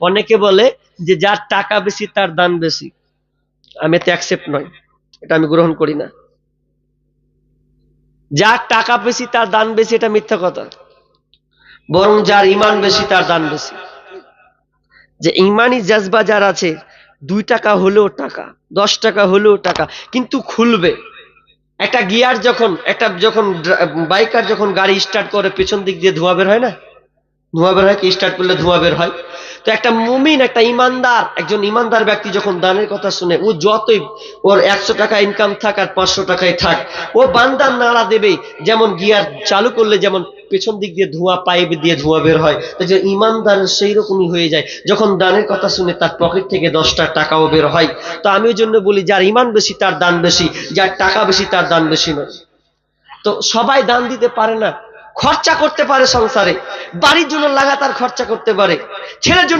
অনেকে বলে যে যার টাকা বেশি, তার দান বেশি। আমি এতে অ্যাকসেপ্ট নয় এটা আমি গ্রহণ করি না। যার টাকা বেশি, তার দান বেশি, এটা মিথ্যা কথা। বরং যার ইমান বেশি, তার দান বেশি। যে ইমানি জাজবা যার আছে, দুই টাকা হলেও টাকা, দশ টাকা হলেও টাকা, কিন্তু খুলবে। একটা গিয়ার যখন, একটা যখন বাইকার যখন গাড়ি স্টার্ট করে, পেছন দিক দিয়ে ধোঁয়া বের হয় না? ধোঁয়া বের হয় কি? স্টার্ট করলে ধোঁয়া বের হয়। তো একটা মুমিন, একটা ইমানদার, একজন ইমানদার ব্যক্তি যখন দানের কথা শুনে, ও যতই ওর একশো টাকা ইনকাম থাক আর পাঁচশো টাকায় থাক, ও বান্দার নাড়া দেবে, যেমন গিয়ার চালু করলে যেমন পেছন দিক দিয়ে ধোঁয়া, পাইপ দিয়ে ধোঁয়া বের হয়, তো যে ইমানদার সেই রকমই হয়ে যায়। যখন দানের কথা শুনে তার পকেট থেকে দশটা টাকাও বের হয়, তো আমি ওই জন্য বলি, যার ইমান বেশি তার দান বেশি, যার টাকা বেশি তার দান বেশি নয়। তো সবাই দান দিতে পারে না খরচা করতে পারে সংসারে। বাড়ির জন্য লাগাতার খরচা করতে পারে। ছেলের জন্য